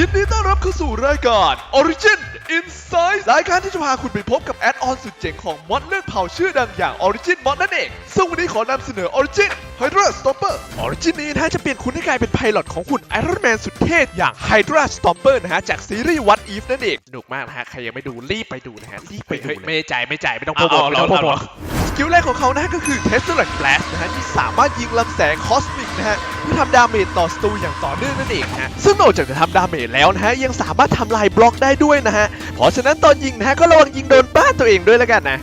ยินดีต้อนรับเข้าสู่รายการ Origin Insight รายการที่จะพาคุณไปพบกับแอดออนสุดเจ๋งของมอดเลือกเผ่าชื่อดังอย่าง Origin Mod นั่นเอง ซึ่งวันนี้ขอนำเสนอ Origin Hydra Stomper Origin นี้นะฮะจะเปลี่ยนคุณให้กลายเป็นไพลอตของคุณ Iron Man สุดเท่อย่าง Hydra Stomper นะฮะ จากซีรีส์ What If นั่นเองสนุกมากนะฮะ ใครยังไม่ดูรีบไปดูนะฮะ รีบไปดูไม่จ่ายไม่จ่ายไม่ต้องโปรโมทไม่ต้องโปรโมทสกิลแรกของเขานะฮะก็คือ Tesseract Blast นะฮะที่สามารถยิงลำแสงคอสมิก นะฮะเพื่อทำดาเมจต่อศัตรูอย่างต่อเนื่องนั่นเองฮะซึ่งนอกจากจะทำดาเมจแล้วนะฮะยังสามารถทำลายบล็อกได้ด้วยนะฮะเพราะฉะนั้นตอนยิงนะฮะก็ระวังยิงโดนป้าตัวเองด้วยแล้วกันนะ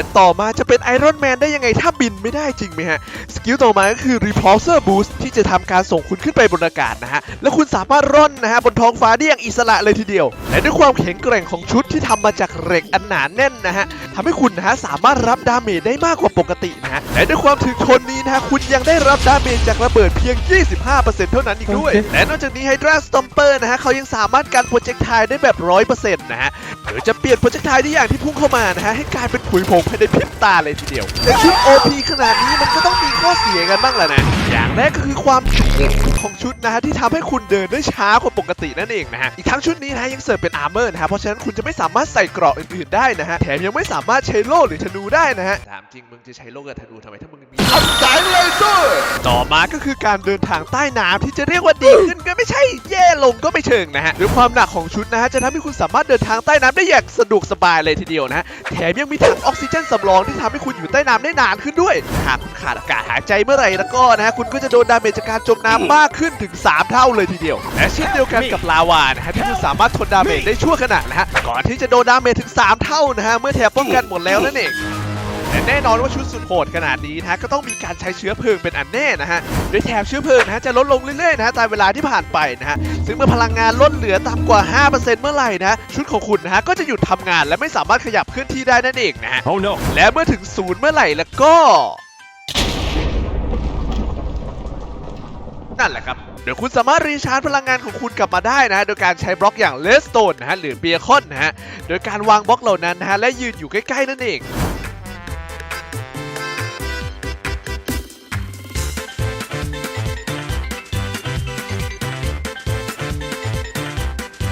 และต่อมาจะเป็นไอรอนแมนได้ยังไงถ้าบินไม่ได้จริงไหมฮะ สกิลต่อมาก็คือ Repulsor Boost ที่จะทำการส่งคุณขึ้นไปบนอากาศนะฮะ และคุณสามารถร่อนนะฮะบนท้องฟ้าได้อย่างอิสระเลยทีเดียว และด้วยความแข็งแกร่งของชุดที่ทำมาจากเหล็กอันหนาแน่นนะฮะทำให้คุณนะฮะสามารถรับดาเมจได้มากกว่าปกตินะฮะ และด้วยความถึกทนนี้นะฮะคุณยังได้รับดาเมจจากระเบิดเพียง 25%เท่านั้นอีกด้วย และนอกจากนี้ Hydra Stomper นะฮะเขายังสามารถกันโปรเจกต์ไทได้แบบ 100%นะฮะหรือจะเปลี่ยนโปรเจกต์ไทได้อย่างที่พุ่งเข้ามานะฮะให้กลายเป็นผุยผงภายในพริบตาเลยทีเดียวแต่ชุด OP ขนาดนี้มันก็ต้องมีข้อเสียกันบ้างแหละนะ อย่างแรกก็คือความของชุดนะฮะที่ทำให้คุณเดินได้ช้ากว่าปกตินั่นเองนะฮะ อีกทั้งชุดนี้นะฮะยังเสิร์ฟเป็นอาร์เมอร์นะฮะ เพราะฉะนั้นคุณจะไม่สามารถใส่เกราะอื่นๆได้นะฮะ แถมยังไม่สามารถใช้โล่หรือธนูได้นะฮะ ถามจริงมึงจะใช้โล่กับธนูทำไมถ้ามึงมีอัพสายเลเซอร์ต่อมาก็คือการเดินทางใต้น้ำที่จะเรียกว่าดีขึ้นก็ไม่ใช่แย่ ลงก็ไม่เชิงนะฮะด้วยความหนักของชุดนะฮะจะทำให้คุณสามารถเดินทางใต้น้ำได้อย่างสะดวกสบายเลยทีเดียวนะฮะแถมยังมีถังออกซิเจนสำรองที่ทำให้คุณอยู่ใต้น้ำได้นานขึ้นด้วยหากคุณขาดอากาศหายใจเมื่อไหร่แล้วก็นะฮะคุณก็จะโดนดาเมจจากการจมน้ำมากขึ้นถึง 3 เท่าเลยทีเดียวและเช่นเดียวกันกับลาวานะฮะที่คุณสามารถทนดาเมจได้ชั่วขณะนะฮะก่อนที่จะโดนดาเมจถึง 3 เท่านะฮะเมื่อแถบป้องกันหมดแล้วนั่นเอง และแน่นอนว่าชุดสุดโหดขนาดนี้นะฮะก็ต้องมีการใช้เชื้อเพลิงเป็นอันแน่นะฮะโดยแถบเชื้อเพลิงนะฮะจะลดลงเรื่อยๆนะฮะตามเวลาที่ผ่านไปนะฮะซึ่งเมื่อพลังงานลดเหลือต่ำกว่า 5%เมื่อไหร่นะฮะชุดของคุณนะฮะก็จะหยุดทำงานและไม่สามารถขยับเคลื่อนที่ได้นั่นเองนะฮะ Oh no! และเมื่อถึงศูนย์เมื่อไหร่แล้วก็ นั่นแหละครับเดี๋ยวคุณสามารถรีชาร์จพลังงานของคุณกลับมาได้นะฮะโดยการใช้บล็อกอย่างเลสโตนนะฮะหรือเบียคอนนะฮะโดยการวางบล็อกเหล่านั้นนะฮะและยืนอยู่ใกล้ๆนั่นเอง